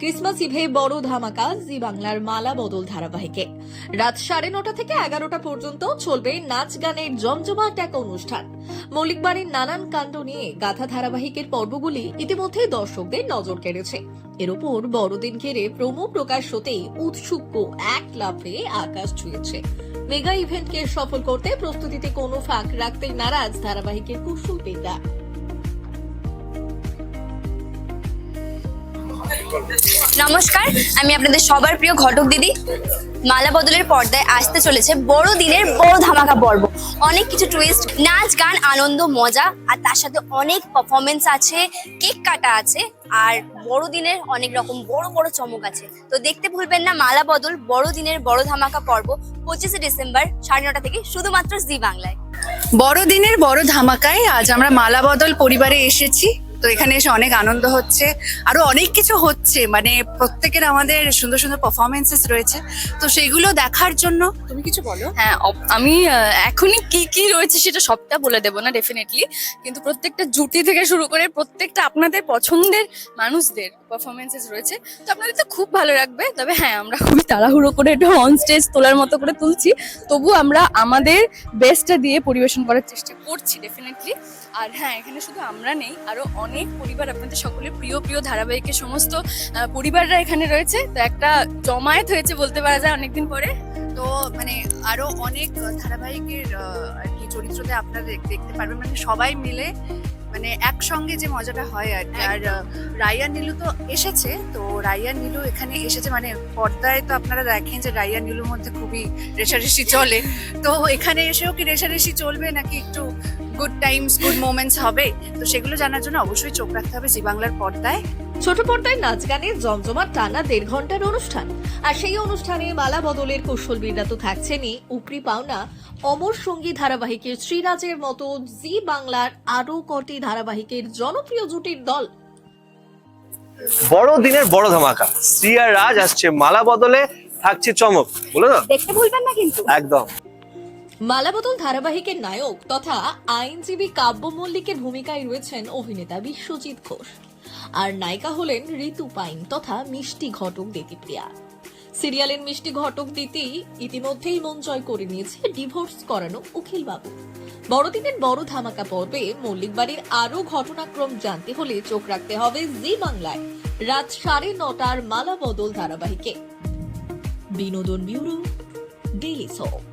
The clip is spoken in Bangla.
ক্রিসমাস ইভে বড় ধামাকা, জি বাংলার মালা বদল ধারাবাহিকে। রাত সাড়ে নটা থেকে এগারোটা পর্যন্ত চলবে নাচ গানের জমজমাট এক অনুষ্ঠান। মৌলিকবাড়ির নানান কাণ্ড নিয়ে গাথা ধারাবাহিকের পর্বগুলি ইতিমধ্যে দর্শকদের নজর কেড়েছে। এর উপর বড়দিন ঘিরে প্রোমো প্রকাশ হতেই উৎসুক এক লাফে আকাশ ছুঁয়েছে। মেগা ইভেন্টকে সফল করতে প্রস্তুতিতে কোনো ফাঁক রাখতে নারাজ ধারাবাহিকের কুশল বিদ্যা নমস্কার, আমি আপনাদের সবার প্রিয় ঘটক দিদি। মালা বদলের পর্দায় আসতে চলেছে বড় দিনের বড় ধামাকা পর্ব। অনেক কিছু টুইস্ট নাচ, গান, আনন্দ, মজা, আর তার সাথে অনেক পারফরমেন্স আছে, কেক কাটা আছে, আর বড় দিনের অনেক রকম বড় বড় চমক আছে। তো দেখতে ভুলবেন না, মালা বদল বড় দিনের বড় ধামাকা পর্ব পঁচিশে ডিসেম্বর সাড়ে নটা থেকে শুধুমাত্র জি বাংলায়। বড়দিনের বড় ধামাকায় আজ আমরা মালা বদল পরিবারে এসেছি। তো এখানে এসে অনেক আনন্দ হচ্ছে। আরও অনেক কিছু হচ্ছে মানে প্রত্যেকের আমাদের সুন্দর সুন্দর পারফরমেন্সেস রয়েছে। তো সেগুলো দেখার জন্য তুমি কিছু বলো? হ্যাঁ আমি এখনই কি কি রয়েছে সেটা সবটা বলে দেবো না ডেফিনেটলি কিন্তু প্রত্যেকটা জুটি থেকে শুরু করে প্রত্যেকটা আপনাদের পছন্দের মানুষদের পারফরমেন্সেস রয়েছে। তো আপনাদের তো খুব ভালো লাগবে তবে হ্যাঁ আমরা খুবই তাড়াহুড়ো করে একটু অন স্টেজ তোলার মতো করে তুলছি। তবু আমরা আমাদের বেস্টটা দিয়ে পরিবেশন করার চেষ্টা করছি ডেফিনেটলি আর হ্যাঁ এখানে শুধু আমরা নেই আরও অনেক পরিবার আপনাদের সকলের প্রিয় প্রিয় ধারাবাহিকের সমস্ত পরিবাররা এখানে রয়েছে। তো একটা জমায়েত হয়েছে বলতে পারা যায় অনেকদিন পরে। তো মানে আরও অনেক ধারাবাহিকের আর কি চরিত্রতে আপনারা দেখতে পারবেন। মানে সবাই মিলে মানে একসঙ্গে যে মজাটা হয় আর কি। আর রাইয়া নীলু তো এসেছে। তো রাইয়া নীলু এখানে এসেছে। মানে পর্দায় তো আপনারা দেখেন যে রাইয়া নীলুর মধ্যে খুবই রেশারেশি চলে। তো এখানে এসেও কি রেশারেশি চলবে নাকি একটু গুড টাইমস গুড মোমেন্টস হবে। তো সেগুলো জানার জন্য অবশ্যই চোখ রাখতে হবে জি বাংলার পর্দায়। ছোট পর্দায় নাচ গানের জমজমাট টানা দেড় ঘণ্টার অনুষ্ঠান। আর সেই অনুষ্ঠানে মালা বদলের কৌশলবিদরা তো থাকছেনই। উপরি পাওনা অমর সঙ্গী ধারাবাহিকের শ্রীরাজের মতো জি বাংলার আরও কটি ধারাবাহিকের জনপ্রিয় জুটির দল। বড় দিনের বড় ধামাকা। শ্রী আর রাজ আসছে মালা বদলে থাকছে চমক। বলো না দেখতে ভুলবেন না কিন্তু। একদম। মালাবদল ধারাবাহিকের নায়ক তথা আইনজীবী কাব্য মল্লিকের ভূমিকায় রয়েছেন অভিনেতা বিশ্বজিৎ ঘোষ। আর নায়িকা হলেন ঋতু পাইন তথা মিষ্টি ঘটক দিতিপ্রিয়া। সিরিয়ালের মিষ্টি ঘটক দিতি ইতিমধ্যেই মন জয় করে নিয়েছে ডিভোর্স করানো উকিল বাবু বড়দিনের বড় ধামাকা পর্বে মল্লিক বাড়ির আরও ঘটনাক্রম জানতে হলে চোখ রাখতে হবে জি বাংলায়। রাত সাড়ে নটার মালা বদল ধারাবাহিকে। বিনোদন ব্যুরো, ডেইলি সোপ